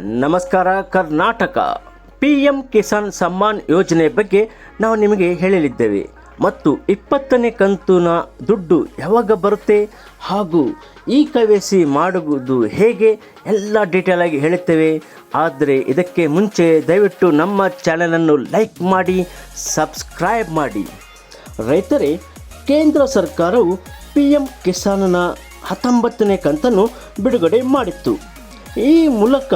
ನಮಸ್ಕಾರ, Karnataka. P M Kisan Samman ಯೋಜನೆ ಬಗ್ಗೆ ನಾವು ನಿಮಗೆ ಹೇಳಲಿದ್ದೇವೆ. ಮತ್ತು ಇಪ್ಪತ್ತನೇ ಕಂತುನ ದುಡ್ಡು ಯಾವಾಗ ಬರುತ್ತೆ ಹಾಗೂ ಈ ಕವೇಸಿ ಮಾಡುವುದು ಹೇಗೆ ಎಲ್ಲ ಡೀಟೇಲ್ ಆಗಿ ಹೇಳುತ್ತೇವೆ. ಆದರೆ ಇದಕ್ಕೆ ಮುಂಚೆ ದಯವಿಟ್ಟು ನಮ್ಮ ಚಾನಲನ್ನು ಲೈಕ್ ಮಾಡಿ ಸಬ್ಸ್ಕ್ರೈಬ್ ಮಾಡಿ. ರೈತರೇ, ಕೇಂದ್ರ ಸರ್ಕಾರವು ಪಿ ಎಂ ಕಿಸಾನ್ನ ಹತ್ತೊಂಬತ್ತನೇ ಕಂತನ್ನು ಬಿಡುಗಡೆ ಮಾಡಿತ್ತು. ಈ ಮೂಲಕ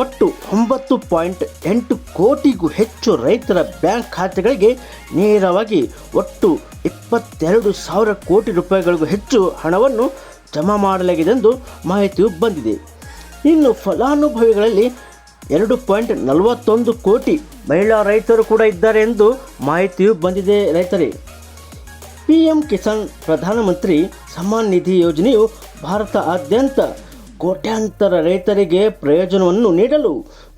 ಒಟ್ಟು ಒಂಬತ್ತು ಪಾಯಿಂಟ್ ಎಂಟು ಕೋಟಿಗೂ ಹೆಚ್ಚು ರೈತರ ಬ್ಯಾಂಕ್ ಖಾತೆಗಳಿಗೆ ನೇರವಾಗಿ ಒಟ್ಟು ಇಪ್ಪತ್ತೆರಡು ಸಾವಿರ ಕೋಟಿ ರೂಪಾಯಿಗಳಿಗೂ ಹೆಚ್ಚು ಹಣವನ್ನು ಜಮಾ ಮಾಡಲಾಗಿದೆ ಎಂದು ಮಾಹಿತಿಯು ಬಂದಿದೆ. ಇನ್ನು ಫಲಾನುಭವಿಗಳಲ್ಲಿ ಎರಡು ಪಾಯಿಂಟ್ ನಲವತ್ತೊಂದು ಕೋಟಿ ಮಹಿಳಾ ರೈತರು ಕೂಡ ಇದ್ದಾರೆ ಎಂದು ಮಾಹಿತಿಯು ಬಂದಿದೆ ರೈತರೇ. ಪಿ ಎಂ ಕಿಸಾನ್ ಪ್ರಧಾನಮಂತ್ರಿ ಸಮ್ಮಾನ್ ನಿಧಿ ಯೋಜನೆಯು ಭಾರತಾದ್ಯಂತ ಕೋಟ್ಯಾಂತರ ರೈತರಿಗೆ ಪ್ರಯೋಜನವನ್ನು ನೀಡಲು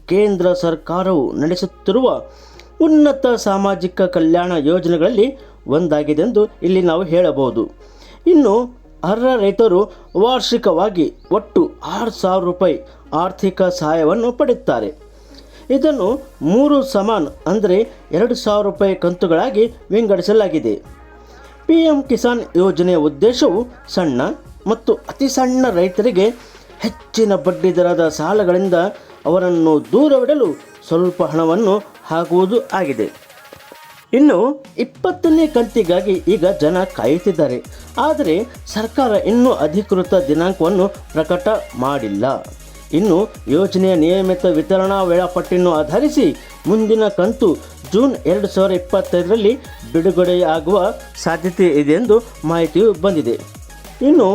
ಕೇಂದ್ರ ಸರ್ಕಾರವು ನಡೆಸುತ್ತಿರುವ ಉನ್ನತ ಸಾಮಾಜಿಕ ಕಲ್ಯಾಣ ಯೋಜನೆಗಳಲ್ಲಿ ಒಂದಾಗಿದೆ ಎಂದು ಇಲ್ಲಿ ನಾವು ಹೇಳಬಹುದು. ಇನ್ನು ಅರ್ಹ ರೈತರು ವಾರ್ಷಿಕವಾಗಿ ಒಟ್ಟು ಆರು ಸಾವಿರ ರೂಪಾಯಿ ಆರ್ಥಿಕ ಸಹಾಯವನ್ನು ಪಡೆಯುತ್ತಾರೆ. ಇದನ್ನು ಮೂರು ಸಮಾನ್ ಅಂದರೆ ಎರಡು ಸಾವಿರ ರೂಪಾಯಿ ಕಂತುಗಳಾಗಿ ವಿಂಗಡಿಸಲಾಗಿದೆ. ಪಿ ಎಂ ಕಿಸಾನ್ ಯೋಜನೆಯ ಉದ್ದೇಶವು ಸಣ್ಣ ಮತ್ತು ಅತಿ ಸಣ್ಣ ರೈತರಿಗೆ ಹೆಚ್ಚಿನ ಬಡ್ಡಿ ದರದ ಸಾಲಗಳಿಂದ ಅವರನ್ನು ದೂರವಿಡಲು ಸ್ವಲ್ಪ ಹಣವನ್ನು ಹಾಕುವುದು ಆಗಿದೆ. ಇನ್ನು ಇಪ್ಪತ್ತನೇ ಕಂತಿಗಾಗಿ ಈಗ ಜನ ಕಾಯುತ್ತಿದ್ದಾರೆ. ಆದರೆ ಸರ್ಕಾರ ಇನ್ನೂ ಅಧಿಕೃತ ದಿನಾಂಕವನ್ನು ಪ್ರಕಟ ಮಾಡಿಲ್ಲ. ಇನ್ನು ಯೋಜನೆಯ ನಿಯಮಿತ ವಿತರಣಾ ವೇಳಾಪಟ್ಟಿಯನ್ನು ಆಧರಿಸಿ ಮುಂದಿನ ಕಂತು ಜೂನ್ ಎರಡು ಸಾವಿರ ಇಪ್ಪತ್ತೈದರಲ್ಲಿ ಬಿಡುಗಡೆಯಾಗುವ ಸಾಧ್ಯತೆ ಇದೆ ಎಂದು ಮಾಹಿತಿಯು ಬಂದಿದೆ. ಇನ್ನು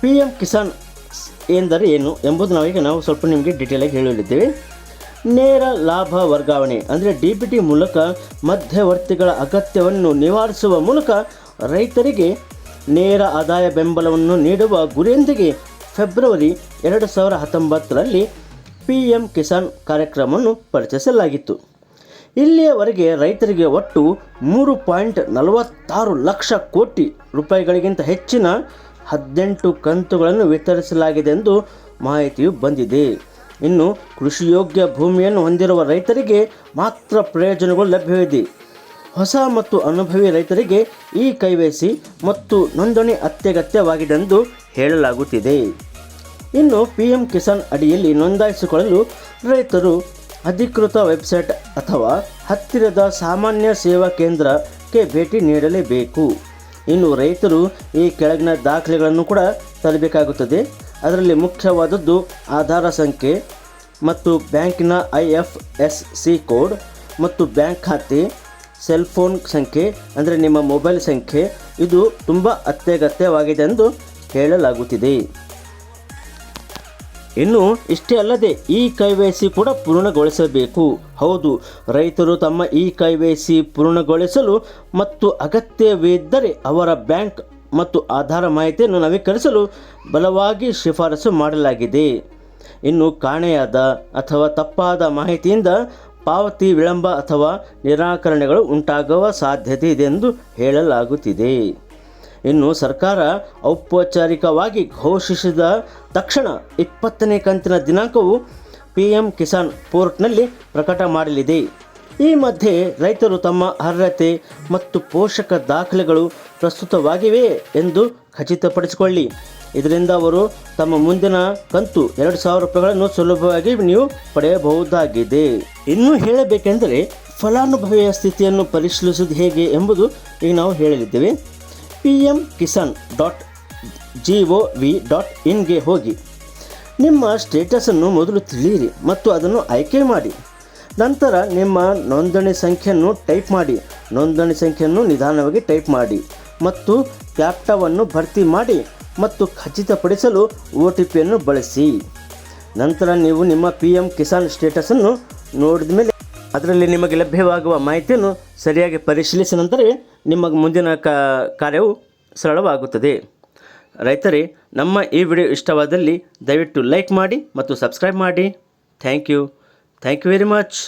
ಪಿ ಎಂ ಕಿಸಾನ್ ಎಂದರೆ ಏನು ಎಂಬುದು ನಾವೀಗ ನಾವು ಸ್ವಲ್ಪ ನಿಮಗೆ ಡೀಟೇಲಾಗಿ ಹೇಳಲಿದ್ದೇವೆ. ನೇರ ಲಾಭ ವರ್ಗಾವಣೆ ಅಂದರೆ ಡಿ ಬಿ ಟಿ ಮೂಲಕ ಮಧ್ಯವರ್ತಿಗಳ ಅಗತ್ಯವನ್ನು ನಿವಾರಿಸುವ ಮೂಲಕ ರೈತರಿಗೆ ನೇರ ಆದಾಯ ಬೆಂಬಲವನ್ನು ನೀಡುವ ಗುರಿಯೊಂದಿಗೆ ಫೆಬ್ರವರಿ ಎರಡು ಸಾವಿರ ಹತ್ತೊಂಬತ್ತರಲ್ಲಿ ಪಿ ಎಂ ಕಿಸಾನ್ ಕಾರ್ಯಕ್ರಮವನ್ನು ಪರಿಚಯಿಸಲಾಗಿತ್ತು. ಇಲ್ಲಿಯವರೆಗೆ ರೈತರಿಗೆ ಒಟ್ಟು ಮೂರು ಪಾಯಿಂಟ್ ನಲವತ್ತಾರು ಲಕ್ಷ ಕೋಟಿ ರೂಪಾಯಿಗಳಿಗಿಂತ ಹೆಚ್ಚಿನ ಹದಿನೆಂಟು ಕಂತುಗಳನ್ನು ವಿತರಿಸಲಾಗಿದೆ ಎಂದು ಮಾಹಿತಿಯು ಬಂದಿದೆ. ಇನ್ನು ಕೃಷಿಯೋಗ್ಯ ಭೂಮಿಯನ್ನು ಹೊಂದಿರುವ ರೈತರಿಗೆ ಮಾತ್ರ ಪ್ರಯೋಜನಗಳು ಲಭ್ಯವಿದೆ. ಹೊಸ ಮತ್ತು ಅನುಭವಿ ರೈತರಿಗೆ ಈ ಕೈವೇಸಿ ಮತ್ತು ನೋಂದಣಿ ಅತ್ಯಗತ್ಯವಾಗಿದೆ ಎಂದು ಹೇಳಲಾಗುತ್ತಿದೆ. ಇನ್ನು ಪಿ ಎಂ ಕಿಸಾನ್ ಅಡಿಯಲ್ಲಿ ನೋಂದಾಯಿಸಿಕೊಳ್ಳಲು ರೈತರು ಅಧಿಕೃತ ವೆಬ್ಸೈಟ್ ಅಥವಾ ಹತ್ತಿರದ ಸಾಮಾನ್ಯ ಸೇವಾ ಕೇಂದ್ರಕ್ಕೆ ಭೇಟಿ ನೀಡಲೇಬೇಕು. ಇನ್ನು ರೈತರು ಈ ಕೆಳಗಿನ ದಾಖಲೆಗಳನ್ನು ಕೂಡ ತರಬೇಕಾಗುತ್ತದೆ. ಅದರಲ್ಲಿ ಮುಖ್ಯವಾದದ್ದು ಆಧಾರ ಸಂಖ್ಯೆ ಮತ್ತು ಬ್ಯಾಂಕಿನ I F S C code ಮತ್ತು ಬ್ಯಾಂಕ್ ಖಾತೆ, ಸೆಲ್ ಫೋನ್ ಸಂಖ್ಯೆ, ಅಂದರೆ ನಿಮ್ಮ ಮೊಬೈಲ್ ಸಂಖ್ಯೆ. ಇದು ತುಂಬ ಅತ್ಯಗತ್ಯವಾಗಿದೆ ಎಂದು ಹೇಳಲಾಗುತ್ತಿದೆ ಇನ್ನು ಇಷ್ಟೇ ಅಲ್ಲದೆ ಈ ಕೈವೇಸಿ ಕೂಡ ಪೂರ್ಣಗೊಳಿಸಬೇಕು. ಹೌದು, ರೈತರು ತಮ್ಮ ಈ ಕೈವೇಸಿ ಪೂರ್ಣಗೊಳಿಸಲು ಮತ್ತು ಅಗತ್ಯವಿದ್ದರೆ ಅವರ ಬ್ಯಾಂಕ್ ಮತ್ತು ಆಧಾರ ಮಾಹಿತಿಯನ್ನು ನವೀಕರಿಸಲು ಬಲವಾಗಿ ಶಿಫಾರಸು ಮಾಡಲಾಗಿದೆ. ಇನ್ನು ಕಾಣೆಯಾದ ಅಥವಾ ತಪ್ಪಾದ ಮಾಹಿತಿಯಿಂದ ಪಾವತಿ ವಿಳಂಬ ಅಥವಾ ನಿರಾಕರಣೆಗಳು ಉಂಟಾಗುವ ಸಾಧ್ಯತೆ ಇದೆ ಎಂದು ಹೇಳಲಾಗುತ್ತಿದೆ. ಇನ್ನು ಸರ್ಕಾರ ಔಪಚಾರಿಕವಾಗಿ ಘೋಷಿಸಿದ ತಕ್ಷಣ ಇಪ್ಪತ್ತನೇ ಕಂತಿನ ದಿನಾಂಕವು ಪಿ ಎಂ ಕಿಸಾನ್ ಪೋರ್ಟ್ನಲ್ಲಿ ಪ್ರಕಟ ಮಾಡಲಿದೆ. ಈ ಮಧ್ಯೆ ರೈತರು ತಮ್ಮ ಅರ್ಹತೆ ಮತ್ತು ಪೋಷಕ ದಾಖಲೆಗಳು ಪ್ರಸ್ತುತವಾಗಿವೆ ಎಂದು ಖಚಿತಪಡಿಸಿಕೊಳ್ಳಿ. ಇದರಿಂದ ಅವರು ತಮ್ಮ ಮುಂದಿನ ಕಂತು ಎರಡು ಸಾವಿರ ರೂಪಾಯಿಗಳನ್ನು ಸುಲಭವಾಗಿ ನೀವು ಪಡೆಯಬಹುದಾಗಿದೆ. ಇನ್ನು ಹೇಳಬೇಕೆಂದರೆ ಫಲಾನುಭವಿಯ ಸ್ಥಿತಿಯನ್ನು ಪರಿಶೀಲಿಸುವುದು ಹೇಗೆ ಎಂಬುದು ಈಗ ನಾವು ಹೇಳಲಿದ್ದೇವೆ P M Kisan dot G O V dot ಇನ್ಗೆ ಹೋಗಿ. ನಿಮ್ಮ ಸ್ಟೇಟಸನ್ನು ಮೊದಲು ತಿಳಿಯಿರಿ ಮತ್ತು ಅದನ್ನು ಆಯ್ಕೆ ಮಾಡಿ. ನಂತರ ನಿಮ್ಮ ನೋಂದಣಿ ಸಂಖ್ಯೆಯನ್ನು ಟೈಪ್ ಮಾಡಿ. ನೋಂದಣಿ ಸಂಖ್ಯೆಯನ್ನು ನಿಧಾನವಾಗಿ ಟೈಪ್ ಮಾಡಿ ಮತ್ತು ಕ್ಯಾಪ್ಟಾವನ್ನು ಭರ್ತಿ ಮಾಡಿ ಮತ್ತು ಖಚಿತಪಡಿಸಲು ಒ ಟಿ ಪಿಯನ್ನು ಬಳಸಿ. ನಂತರ ನೀವು ನಿಮ್ಮ ಪಿ ಎಂ ಕಿಸಾನ್ ಸ್ಟೇಟಸನ್ನು ನೋಡಿದ ಮೇಲೆ ಅದರಲ್ಲಿ ನಿಮಗೆ ಲಭ್ಯವಾಗುವ ಮಾಹಿತಿಯನ್ನು ಸರಿಯಾಗಿ ಪರಿಶೀಲಿಸಿದ ನಂತರವೇ ನಿಮ್ಮ ಮುಂದಿನ ಕಾರ್ಯವು ಸರಳವಾಗುತ್ತದೆ. ರೈತರೇ, ನಮ್ಮ ಈ ವಿಡಿಯೋ ಇಷ್ಟವಾದಲ್ಲಿ ದಯವಿಟ್ಟು ಲೈಕ್ ಮಾಡಿ ಮತ್ತು ಸಬ್ಸ್ಕ್ರೈಬ್ ಮಾಡಿ. Thank you. Thank you very much.